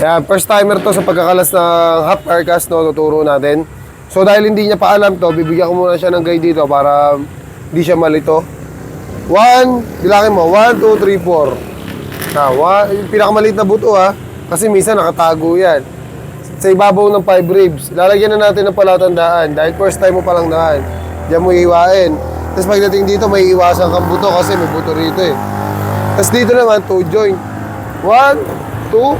Yan, first timer to sa pagkakalas ng half carcass, no, tuturo natin. So dahil hindi niya pa alam to, bibigyan ko muna siya ng guide dito para hindi siya malito. One, bilangin mo, one, two, three, four. Na, one, yung pinakamaliit na buto ha, kasi minsan nakatago yan. Sa ibabaw ng five ribs, lalagyan na natin ng palatandaan dahil first time mo palang daan. Diyan mo iiwain. Tapos pagdating dito, may iwasan kang buto kasi may buto rito eh. Tapos dito naman, two joint. One, two,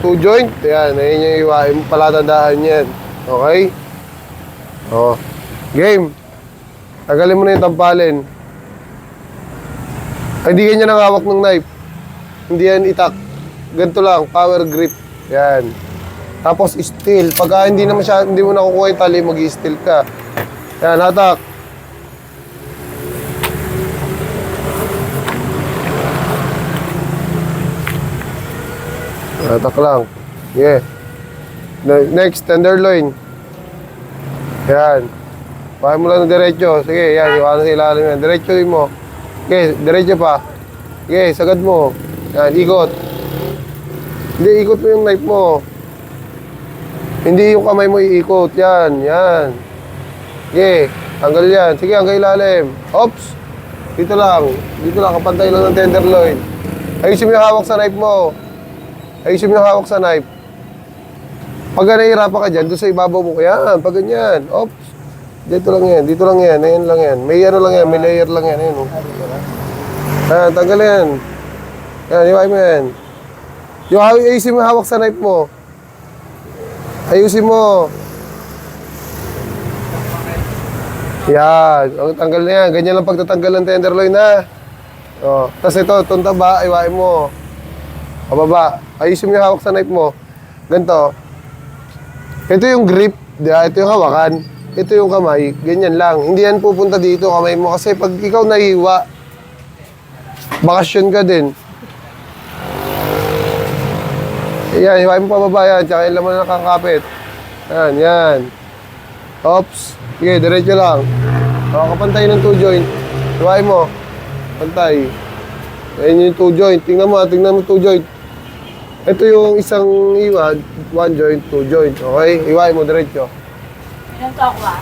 two joint. Yan, ayun yung iwain mo. Palatandaan yan. Okay? Oh. Game. Tagalin mo na yung tampalin. Ay, ganyan ang hawak ng knife. Hindi yan itak. Ganito lang, power grip. Yan. Tapos steel. Pagka hindi na masya, hindi mo nakukuha yung tali, mag-steel ka. Yan, hatak. Hatak lang. Yeah. Ne- Next, tenderloin. Yan. Pahay mo lang ng diretso. Sige, yan. Iwanan sa ilalim yan. Diretso din mo. Okay, diretso pa. Okay, sagad mo. Yan, ikot. Hindi, ikot mo yung knife mo. Hindi yung kamay mo iikot. Yan, yan. Okay, tanggal yan. Sige, hanggang ilalim. Oops. Dito lang. Dito lang, kapantay lang ng tenderloin. Ayusin mo yung hawak sa knife mo. Ayusin mo yung hawak sa knife. Pag nahihirapan ka dyan, doon sa ibabaw mo, yan, pag ganyan. Oops. Dito lang yan, dito lang yan, ayan lang yan. May ano lang yan, may layer lang yan. Oh. Ayan, tanggal yan. Yan, iwain mo yan. Yung ayusin mo hawak sa knife mo. Ayusin mo. Yan, ang tanggal na yan. Ganyan lang pagtatanggal ng tenderloin na. Oh, tapos ito, itong taba, iwain mo. Pababa. Ayusin mo yung hawak sa knife mo. Ganito. Ito yung grip, di ba? ito yung hawakan. Ito yung kamay, ganyan lang. Hindi yan pupunta dito kamay mo kasi pag ikaw nahiwa, bakasyon ka din. Yan, hiwain mo pababa yan, tsaka yung laman na nakakapit. Yan, yan. Oops. Sige, diretso lang. O, kapantay ng two joint. Hiwain mo. Pantay. Ayan yung two joint. Tingnan mo, ah, tingnan mo two joint. Ito yung isang iwan, one joint, two joint. Okay? Iwain mo diretso. Ilan to ako ah?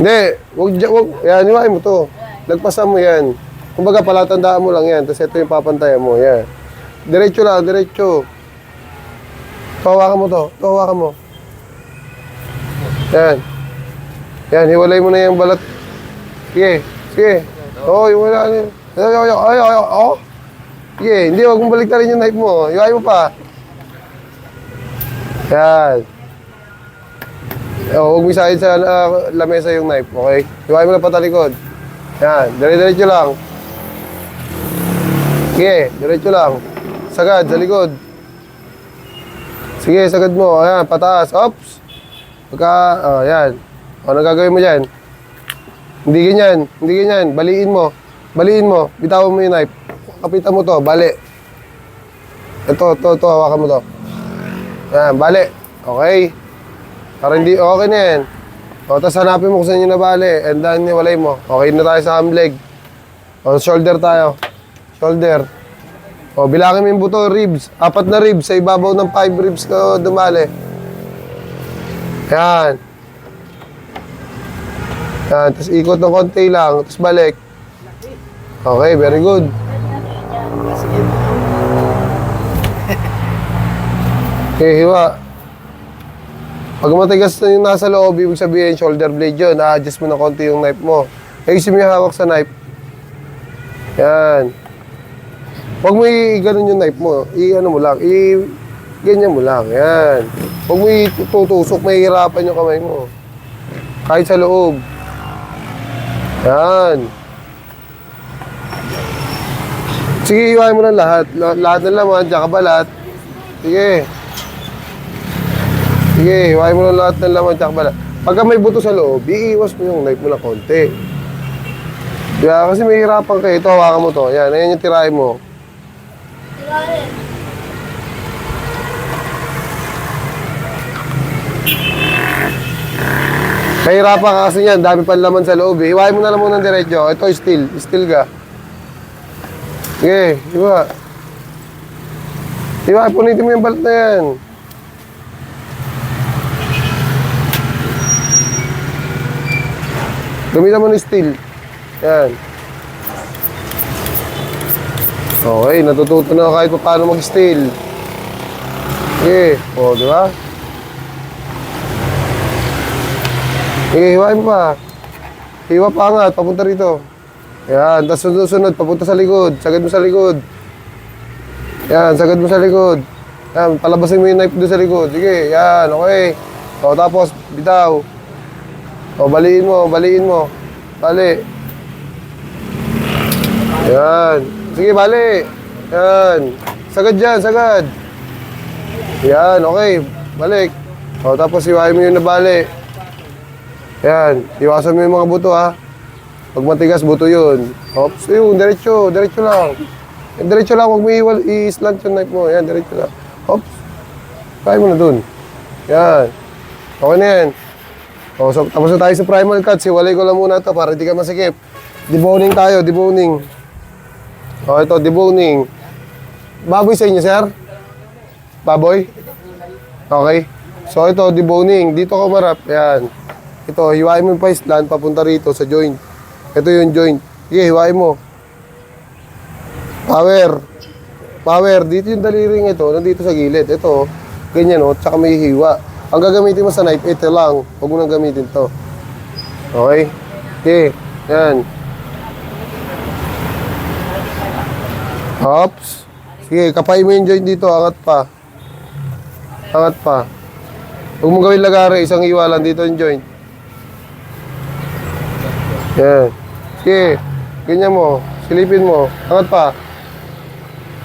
Hindi, wag, wag, yan, iwain mo to. Lagpasan mo yan. Kumbaga, palatandaan mo lang yan. Tapos ito yung papantayan mo, yan. Diretso lang, diretso. Tawakan mo to, tawakan mo. Yan. Yan, hiwalay mo na yung balat. Sige, sige. Oo, oh, hiwala na. Ay, ay, ay, ay, ay, oh. Sige, hindi, huwag mong baliktarin yung knife mo. Iwain mo pa. Yan. Oh, huwag mo isahin sa ah, lamesa yung knife, okay? Iwain mo na patalikod. Yan, dire-diretso lang. Sige, diretso lang. Sagad, sa likod. Sige, sagad mo. Ayan, pataas. Ops! Pagka, oh, yan. O, ano gagawin mo dyan? Hindi ganyan, hindi ganyan. Baliin mo. Baliin mo. Bitawan mo yung knife. Kapitan mo to, bali. Ito, ito, ito, hawakan mo to. Yan, bali. Okay. Para hindi, okay na yan. O, tapos hanapin mo kung saan yung nabali. And then, walay mo. Okay na tayo sa ham leg. O, shoulder tayo. Shoulder. O, bilangin mo yung buto, ribs. Apat na ribs. Sa ibabaw ng five ribs ko dumali. Yan. Yan. Tapos ikot ng konti lang. Tapos balik. Okay, very good. Okay, hiwa. Pag matigas na yung nasa loob, ibig sabihin shoulder blade yun. Na-adjust mo na konti yung knife mo. Ayusin mo yung hawak sa knife. Yan. Huwag mo i-ganon yung knife mo. I-ano mo lang. I- ganyan mo lang. Yan. Huwag mo itutusok. Mahihirapan yung kamay mo. Kahit sa loob. Yan. Sige, iwain mo na lahat. La- Lahat ng laman, tsaka balat. Sige. Sige, iwain mo na lahat ng laman, tsaka balat. Pagka may buto sa loob, iiwas mo yung knife mo na konti. Kaya kasi may hirapan kayo. Ito, hawakan mo to. Yan, ayan yung tirahin mo. Tirahin. Kahirapan ka kasi yan, dami pa laman sa loob eh. Iwain mo na lang muna ng diretso. Ito, steel. Steel ka. Sige, iwa. Diba, punitin mo yung balat na yan. Gamitan mo ng steel. Yan. Okay, natututo na kahit pa paano mag-steel. Okay, o, di ba? Okay, hiwain mo pa. Hiwa pa angat, papunta rito. Yan, tapos sunod-sunod, papunta sa likod. Sagad mo sa likod. Yan, sagad mo sa likod. Yan, palabasin mo yung knife doon sa likod. Sige, yan, okay. O, tapos, bitaw. O, baliin mo, baliin mo. Bali. Yan. Sige, bali. Yan. Sagad dyan, sagad. Yan, okay. Balik. O, tapos iwain mo yung nabali. Yan. Iwasan mo yung mga buto, ha. Pag matigas, buto yun. Ops, yun, diretso, diretso lang. Eh, Diretso lang, huwag mo iwal, i-slant yung knife mo. Yan, diretso lang. Ops. Kaya mo na dun. Yan. Okay na yan. O, so, tapos na tayo sa primal cuts. Iwalay ko lang muna to para hindi ka masikip. Deboning tayo, deboning. O, ito, deboning. Baboy sa inyo, sir? Baboy? Okay. So, ito, deboning. Dito ka marap. Yan. Ito, hiwain mo yung paislan papunta rito sa joint. Ito yung joint. Sige, hiwain mo. Power. Power. Dito yung daliring ito. Nandito sa gilid. Ito, ganyan o. Tsaka may hiwa. Ang gagamitin mo sa knife, ito lang. Huwag mo nang gamitin to. Okay? Okay. Yan. Hops. Sige, kapay mo yung joint dito. Angat pa. Angat pa. Huwag mong gawin lagari. Isang hiwa lang dito yung joint. Yan. Sige. Ganyan mo. Silipin mo. Angat pa.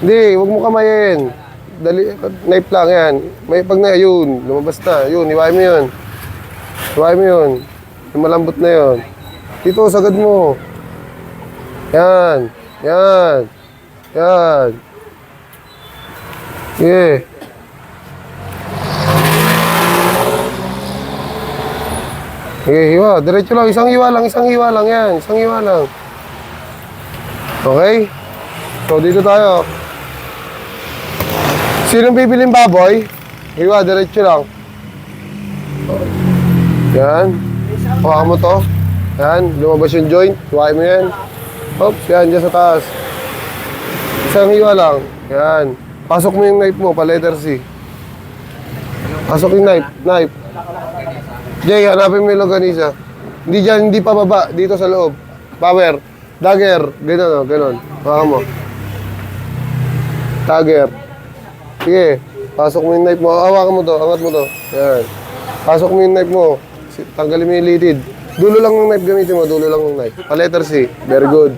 Hindi, huwag mo kamayin. Dali, knife lang yan. May pag na yun, lumabas na. Yun, iwain mo yun. Iwain mo yun. Yung malambot na yun. Dito, sagad mo. Yan. Yan. Yan. Sige. Sige, hiwa. Diretso lang. Isang hiwa lang. Isang hiwa lang yan. Isang hiwa lang. Okay? So, dito tayo. Sinong bibiling baboy? Hiwa, diretso lang. Yan. Hawakan mo to. Yan. Lumabas yung joint. Hiwain mo yan. Oops, yan. Diyan sa taas. Isang hiwa lang. Yan. Pasok mo yung knife mo, pa letter C. Pasok yung knife. Knife. Jay, hanapin mo yung longganisa. Hindi dyan, hindi pa baba. Dito sa loob. Power. Dagger. Ganun, oh, ganun. Hawakan mo. Dagger. Sige. Pasok mo yung knife mo. Hawakan mo to. Angat mo to. Yan. Pasok mo yung knife mo. Tanggalin mo yung litid. Dulo lang ng knife gamitin mo. Dulo lang ng knife. Pa letter C. Very good.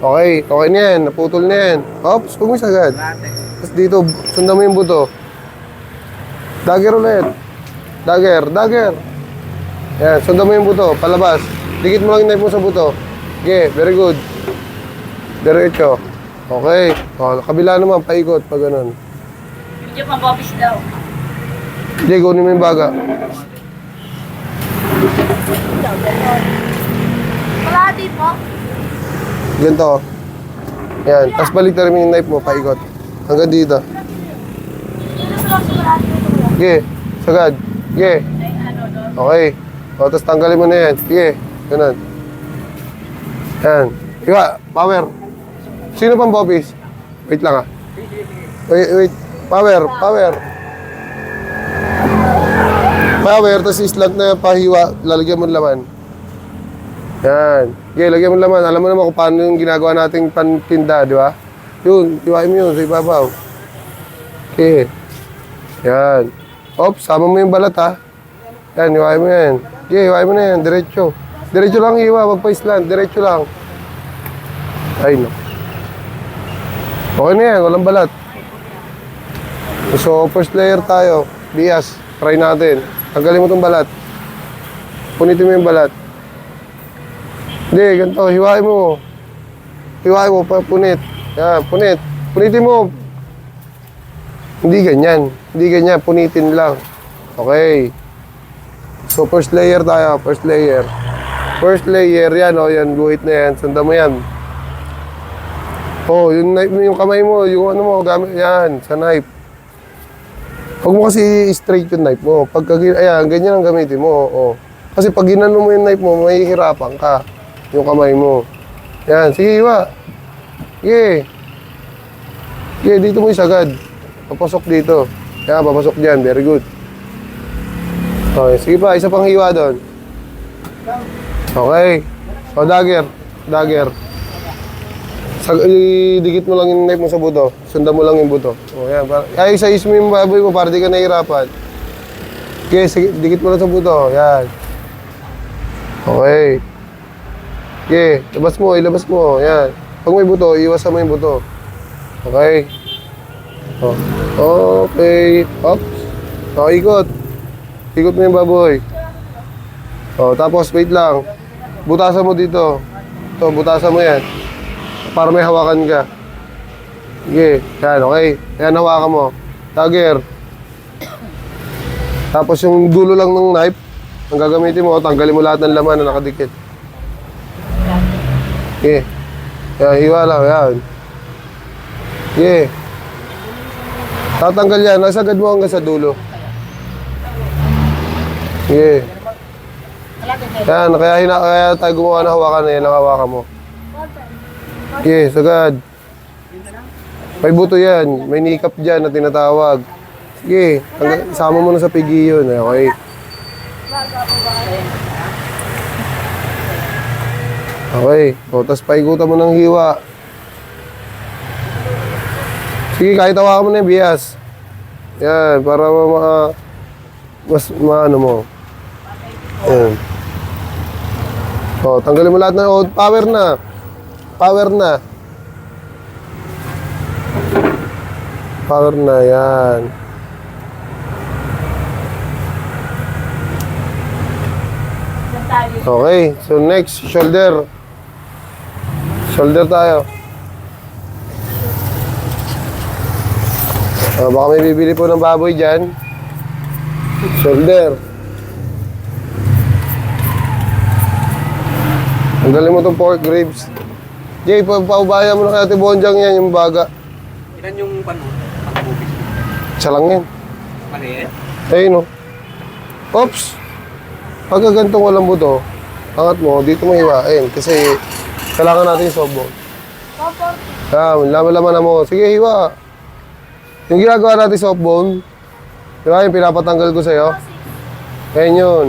Okay. Okay na yan. Naputol na yan. Oops. Huwag mo sagad. Tapos dito, sundan mo yung buto. Dagger ulit. Dagger. Dagger. Yan. Sundan mo yung buto. Palabas. Dikit mo lang yung knife mo sa buto. Okay. Very good. Diretso. Okay. O, kabila naman. Paikot. Pag ganun. Video pang bobbies daw. Jay, kunin mo yung baga. Kalahati po. Ganito. Yan. Tapos balik na rin yung knife mo. Paikot. Hanggang dito. Sige. Sagad. Sige. Okay. O, tapos tanggalin mo na yan. Sige. Ganun. Yan. Iwa. Power. Sino pang bobbies? Wait lang ah. Wait, wait. Power. Power. Power. Tapos islant na pahiwa. Lalagyan mo laman. Yan. Okay, lagyan mo laman. Alam mo naman kung paano yung ginagawa nating pantinda, di ba? Yun. Iwain mo yun sa ibabaw. Okay. Yan. Oops, sama mo yung balat ha. Yan, iwain mo yan. Okay, iwain mo na yan. Diretso. Diretso lang iwa, wag pa island. Diretso lang. Ay, no. Okay na yan, walang balat. So, first layer tayo. Bias. Try natin. Tanggalin mo itong balat. Punitin mo yung balat. Hindi, ganito. Hiwain mo. Hiwain mo, punit. Yan, punit. Punitin mo. Hindi ganyan. Hindi ganyan. Punitin lang. Okay. So, first layer tayo. First layer. First layer, yan o. Yan, guhit na yan. Sundan mo yan. Oh, yung yung kamay mo, yung ano mo, gamit yan, sa knife. Huwag mo kasi straight yung knife mo. Pag, ayan, ganyan ang gamitin mo, oh. Kasi pag ginano mo yung knife mo, mahihirapan ka. Yung kamay mo. Yan, sige, iwa. Sige. Sige, dito mo isagad. Papasok dito. Yan, papasok dyan. Very good. Okay, sige pa, isa pang hiwa doon. Okay. O, dagger. Dagger. Sag idikit mo lang yung knife mo sa buto. Sundan mo lang yung buto. O, yan. Para, ay, sa mo yung baboy mo para di ka nahihirapan. Okay, sige, dikit mo lang sa buto. Yan. Okay. Okay, labas mo, ilabas mo. Yan. Pag may buto, iwasan mo yung buto. Okay. Oh. Okay. Oops. Oh, ikot. Ikot mo yung baboy. Oh, tapos wait lang. Butasan mo dito. Ito, butasan mo yan. Para may hawakan ka. Sige, yan, okay. Yan, hawakan mo. Dagger. Tapos yung dulo lang ng knife, ang gagamitin mo, tanggalin mo lahat ng laman na nakadikit. Sige. Yan, hiwa lang, yan. Sige. Tatanggal yan, nasagad mo hanggang sa dulo. Sige. Yan, kaya, hina, kaya tayo gumawa ng hawakan na yan, ang hawakan mo. Sige, sagad. May buto yan, may nikap dyan na tinatawag. Sige, tanggal, sama mo na sa pigi yun, eh, okay? Okay, o, tapos paikutan mo ng hiwa. Sige, kahit hawakan mo na yung bias. Yan, para ma, ma- mas maano mo. Yan. O, tanggalin mo lahat. O, power na. Power na. Power na, yan. Okay, so next, shoulder. Shoulder tayo. Ah, baka may bibili po ng baboy dyan. Shoulder. Ang galing mo itong pork ribs. Jay, pa paubaya mo na kay Ate Bonjang yan, yung baga. Ilan yung pano? Pang-bubis mo? Isa lang yan. Maliit? Ayun o. Oops! Pagka ganitong walang buto, angat mo, dito mo hiwain. Kasi kailangan natin yung sobo. Opo. Yan, laman-laman na mo. Sige, hiwa. Yung ginagawa natin soft bone, di ba yung pinapatanggal ko sa'yo? Ayan yun.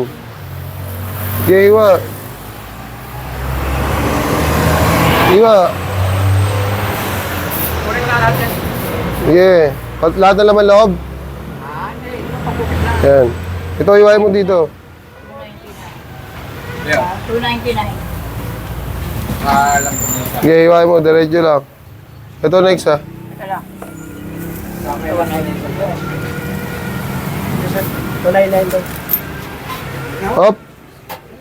Sige, hiwa. Hiwa. Kunin na natin. Sige. Pat- Lahat ng laman loob. Ah, hindi. Yung pang-bubis na. Yan. Ito, hiwain mo dito. 299. Yeah. 299. Ah, alam ko niya. Sige, hiwain mo. Diretso lang. Ito next ha. Ito lang. Okay, 199. Op.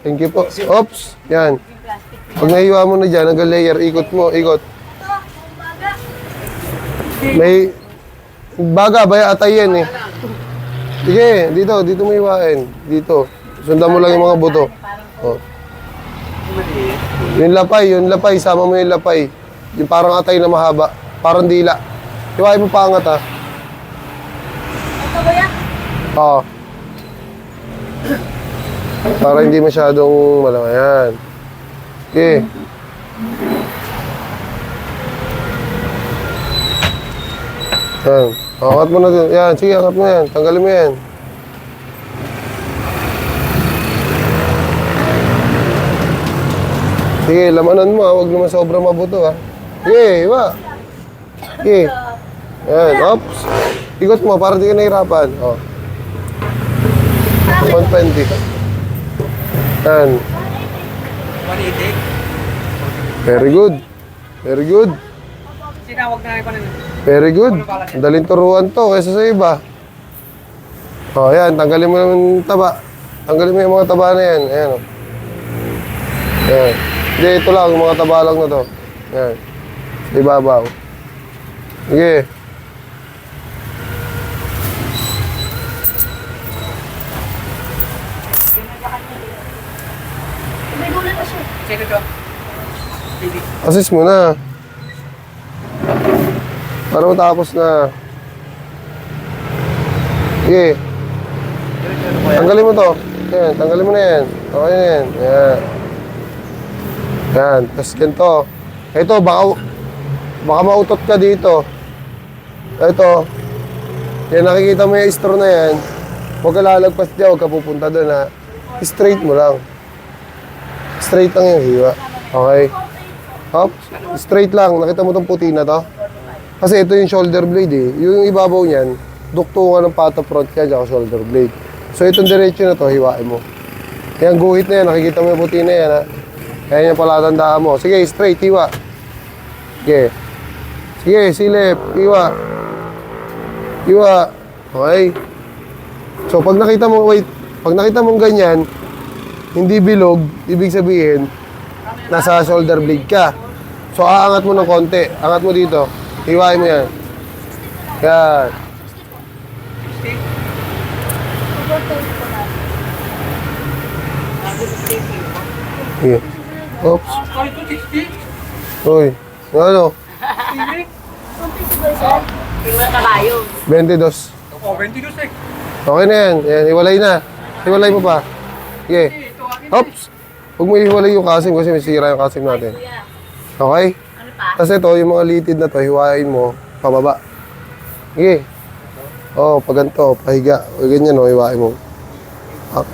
Thank you po. Ops. Yan. Pag nahiwa mo na dyan, hanggang layer, ikot mo, ikot. May baga, baya atay yan eh. Sige, dito, dito mo hiwain. Dito. Sundan mo lang yung mga buto. Oh. Yung lapay, yung lapay, sama mo yung lapay. Yung parang atay na mahaba. Parang dila. Hiwain mo pangat ha. Ito ba yan? Oo. Para hindi masyadong malaki. Yan. Okay. Yan. Angat mo na din. Yan. Sige, angat mo yan. Tanggalin mo yan. Sige, lamanan mo ha. Huwag naman sobrang mabuto ha. Sige, iba. Sige. Yan. Ops. Ikot mo para di ka nahirapan. Oh. 120. Yan. 180. Very good. Very good. Sinawag na rin ko na Very good. Ang Daling turuan to kaysa sa iba. O, oh, yan. Tanggalin mo yung taba. Tanggalin mo yung mga taba na yan. Ayan, o. Yan. Hindi, ito lang. Yung mga taba lang na to. Yan. Sa ibabaw. Sige. May gulat pa siya. Sino to? Baby. Assist mo na. Para matapos na. Sige. Tanggalin mo to. Yan, tanggalin mo na yan. Okay na yan. Yan. Yan. Tapos ganito. Ito, baka, baka mautot ka dito. Ito. Yan, nakikita mo yung straw na yan. Huwag ka lalagpas dyan, huwag ka pupunta doon ha. Straight mo lang. Straight lang yung hiwa. Okay? Hop, straight lang. Nakita mo tong puti na to? Kasi ito yung shoulder blade eh. Yung ibabaw niyan, duktungan ng pata front kaya tsaka shoulder blade. So itong diretso na to, hiwain mo. Yan, guhit na yan. Nakikita mo yung puti na yan ha. Kaya yan pala tandaan mo. Sige, straight, hiwa. Sige. Sige, silip, hiwa. Hiwa. Okay. So pag nakita mo, wait, pag nakita mong ganyan, hindi bilog, ibig sabihin, nasa shoulder blade ka. So aangat mo ng konti. Angat mo dito. Hiwain mo yan. Yan. Sige. Oops. Ay, 260. Uy. Ano? Hindi. Yung mga kabayo. 22. Oh, 22 sek. Okay na yan. Yan, hiwalay na. Hiwalay mo pa. Akin. Oops. Huwag mo ihiwalay yung kasim kasi may sira yung kasim natin. Okay? ano pa? Kasi ito, yung mga litid na to, hiwain mo, pababa. Sige. Oo, oh, pag ganito, pahiga. O ganyan, o, hiwain mo. Ah.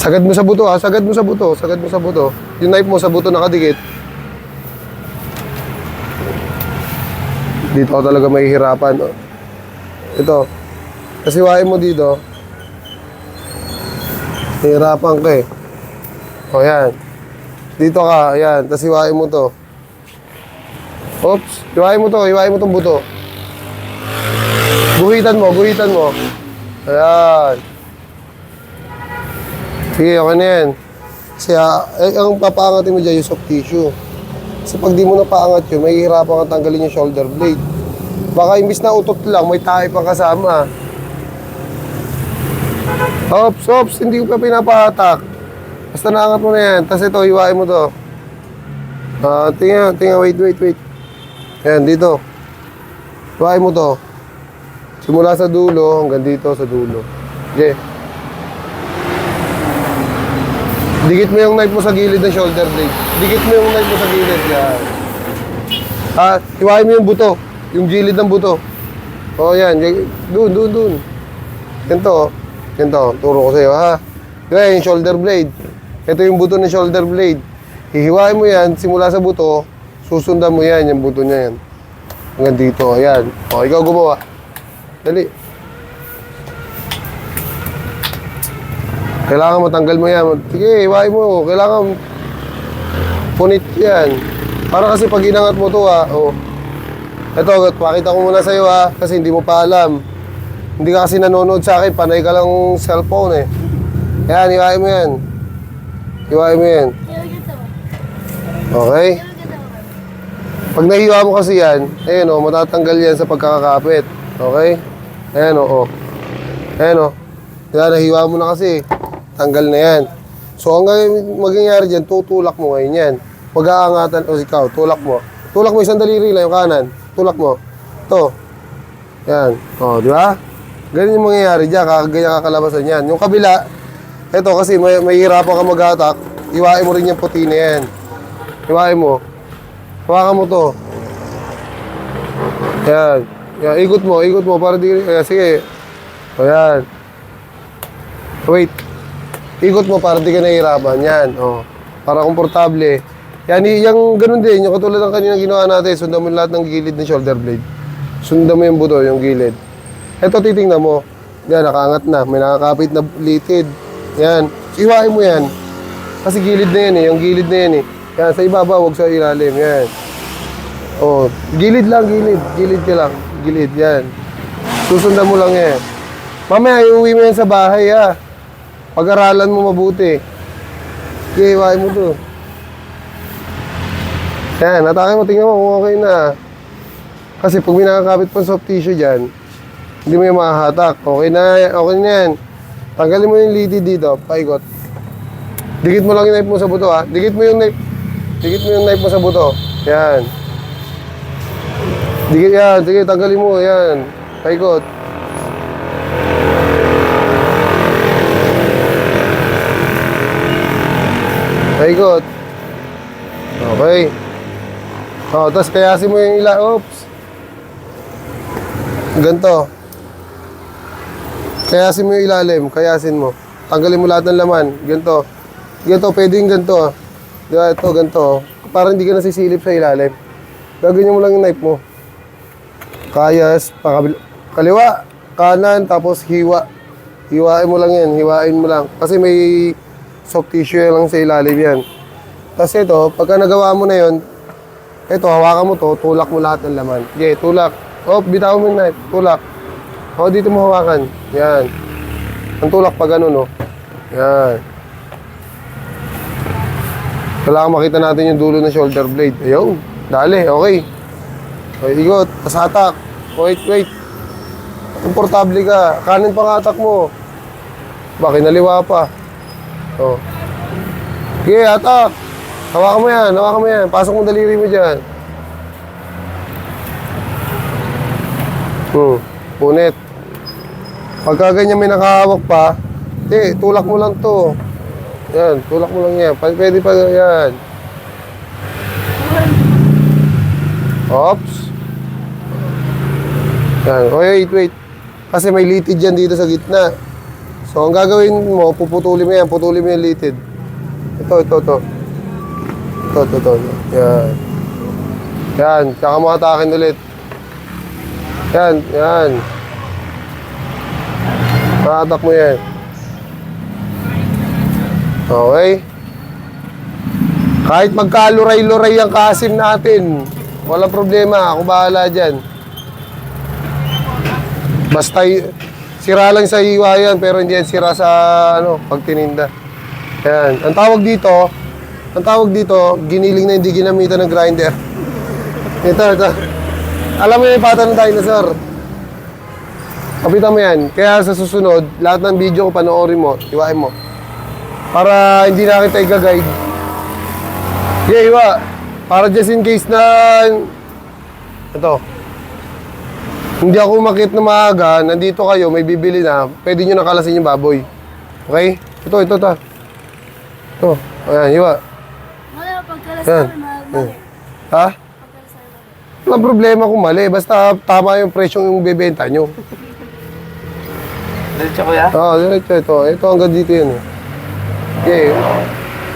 Sagad mo sa buto, ha? Sagad mo sa buto. Sagad mo sa buto. Yung knife mo sa buto nakadikit. Dito ako talaga mahihirapan. oh. Ito. Kasi hiwain mo dito. Hihirapan ka eh. O, yan. Dito ka, ayan. Tapos hiwain mo to. Oops. Hiwain mo to. Hiwain mo tong buto. Guhitan mo. Guhitan mo. Ayan. Sige, okay na yan. Kasi ah, eh, ang papaangatin mo dyan yung soft tissue. Kasi pag di mo napaangat yun, may hirapan kang tanggalin yung shoulder blade. Baka imbis na utot lang, may tae pang kasama. Ops, ops, hindi ko pa pinapahatak. Basta naangat mo na yan. Tapos ito, hiwain mo to. Ah, tingnan, tingnan, wait, wait, wait. Yan, dito. Hiwain mo to. Simula sa dulo hanggang dito sa dulo. Okay. Dikit mo yung knife mo sa gilid ng shoulder blade. Dikit mo yung knife mo sa gilid. Yan. Ah, hiwain mo yung buto. Yung gilid ng buto. Oh, yan. Doon, doon, doon. Ganito, oh. Ganito, turo ko sa'yo, ha? Kaya yung shoulder blade. Ito yung buto ng shoulder blade. Hihiwain mo yan, simula sa buto, susundan mo yan, yung buto niya yan. Hanggang dito, ayan. O, ikaw gumawa. Dali. Kailangan matanggal mo yan. Sige, hiwain mo. Kailangan punit yan. Para kasi pag inangat mo to, ha, oh. Ito, pakita ko muna sa'yo, ha, kasi hindi mo pa alam. Hindi ka kasi nanonood sa akin, panay ka lang cellphone eh. Yan, hiwain mo yan. Hiwain mo yan. Okay? Pag nahiwa mo kasi yan, ayan o, matatanggal yan sa pagkakakapit. Okay? Ayan o, oh. Ayan o. Yan, nahiwa mo na kasi. Tanggal na yan. So, ang mangyayari dyan, tutulak mo ngayon yan. Pag-aangatan, o ikaw, tulak mo. Tulak mo isang daliri lang, yung kanan. Tulak mo. Ito. Yan. O, di ba? Ganyan yung mangyayari dyan, ganyan kakalabasan yan. Yung kabila, ito kasi may, may hirapan ka mag-attack, iwain mo rin yung puti na yan. Iwain mo. Hawakan mo to. Yan. Yan, ikot mo, ikot mo para di... Ayan, sige. O yan. Wait. Ikot mo para di ka nahihirapan. Yan, o. Para komportable. Yan, yung ganun din, yung katulad ng kanina ginawa natin, sundan mo lahat ng gilid ng shoulder blade. Sundan mo yung buto, yung gilid. Ito, titingnan mo. Yan, nakaangat na. May nakakapit na litid. Yan. Iwain mo yan. Kasi gilid na yan eh. Yung gilid na yan eh. Yan, sa ibaba, huwag sa ilalim. Yan. Oh, gilid lang, gilid. Gilid ka lang. Gilid, yan. Susundan mo lang yan. Mamaya, iuwi mo yan sa bahay, ha. Pag-aralan mo mabuti. Okay, iwain mo to. Yan, atake mo. Tingnan mo okay na. Kasi pag may nakakapit pa soft tissue dyan, hindi mo yung makahatak. Okay na, okay na yan. Tanggalin mo yung lidi dito, paikot. Dikit mo lang yung knife mo sa buto ha. Dikit mo yung knife. Dikit mo yung knife mo sa buto. Yan. Sige, yan. Sige, tanggalin mo. Yan. Paikot. Paikot. Okay. Oh, tapos kayasin mo yung ila. Oops. Ganto. Kayasin mo yung ilalim. Kayasin mo. Tanggalin mo lahat ng laman. Ganto. Ganto, pwedeng ganto. ah. Di ba? Ito, ganto. oh. Para hindi ka nasisilip sa ilalim. Gagawin mo lang yung knife mo. Kayas, pakabil- kaliwa, kanan, tapos hiwa. Hiwain mo lang yan, hiwain mo lang. Kasi may soft tissue lang sa ilalim yan. Tapos ito, pagka nagawa mo na yun, ito, hawakan mo to, tulak mo lahat ng laman. Okay, tulak. Oh, bitaw mo yung knife, tulak. Oh, dito mo hawakan. Yan. Ang tulak pa ganun, oh. Yan. Kailangan makita natin yung dulo ng shoulder blade. Ayun. Dali, okay. Okay, ikot. Tapos hatak. Wait, wait. Komportable ka. Kanin pang hatak mo. Bakit naliwa pa? Oh. Okay, hatak. Hawakan mo yan, hawakan mo yan. Pasok mo daliri mo dyan. Hmm, punit. Pagka ganyan may nakahawak pa, eh, tulak mo lang to. Yan, tulak mo lang yan. Pwede pa yan. Ops. Yan. Oh, wait, wait. Kasi may litid yan dito sa gitna. So, ang gagawin mo, puputulin mo yan. Putulin mo yung litid. Ito, ito, ito. Ito, ito, ito. Yan. Yan. Tsaka mo hatakin ulit. Yan, yan. Hatak mo yan. Okay. Kahit magkaluray-luray ang kasim natin, walang problema. Ako bahala dyan. Basta sira lang sa iwa yan, pero hindi yan sira sa ano, pagtininda. Yan. Ang tawag dito, ang tawag dito, giniling na hindi ginamitan ng grinder. Ito, ito. Alam mo yung pata ng dinosaur. Kapitan mo yan. Kaya sa susunod, lahat ng video ko panoorin mo, iwain mo. Para hindi na kita i-guide. Yeah, iwa. Para just in case na... Ito. Hindi ako umakit na maaga, nandito kayo, may bibili na, pwede nyo nakalasin yung baboy. Okay? Ito, ito, ito. Ito. Ayan, iwa. Wala, pagkalas Yan. namin, ma- Yan. mali. Ha? Walang problema kung mali. Basta tama yung presyong yung bebenta nyo. Diretso kuya? Oo, oh, diretso ito. Ito hanggang dito eh. Okay.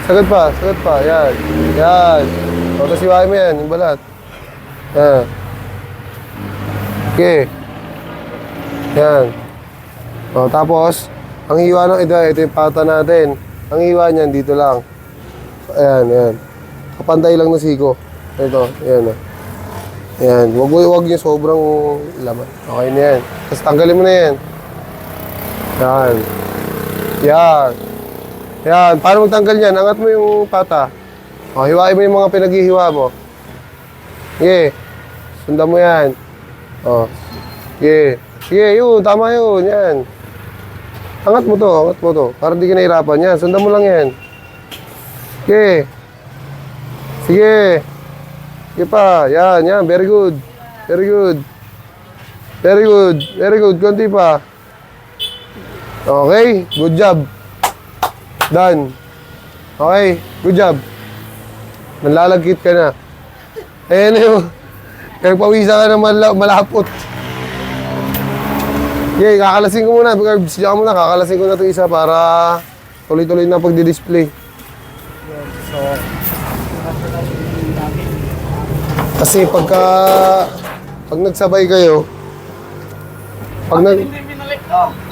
Sagad pa, sagad pa. Yan. Yan. O, tapos iwain mo yan, yung balat. Yan. Okay. Yan. O, tapos, ang hiwa ng ito, ito yung pata natin. Ang hiwa niyan, dito lang. Ayan, ayan. Kapantay lang ng siko. Ito, ayan. o. Ayan. Huwag, huwag yung sobrang laman. Okay na yan. Tapos tanggalin mo na yan. Yan. Yan. Yan. Paano magtanggal yan? Angat mo yung pata. O, hiwain mo yung mga pinaghihiwa mo. Sige. Sundan mo yan. O. Sige. Sige, yun. Tama yun. Yan. Angat mo to. Angat mo to. Para di ka. Yan. Sundan mo lang yan. Sige. Sige. Sige pa. Yan. Yan. Very good. Very good. Very good. Very good. Kunti pa. Okay, good job. Done. Okay, good job. Nanlalagkit ka na. Ayan na yung, nagpawisa ka na mala, malapot. Okay, kakalasin ko muna. Carbs, diyan muna. Kakalasin ko na ito isa para tuloy-tuloy na pagdi-display. Kasi pagka, pag nagsabay kayo, pag nag. Oh.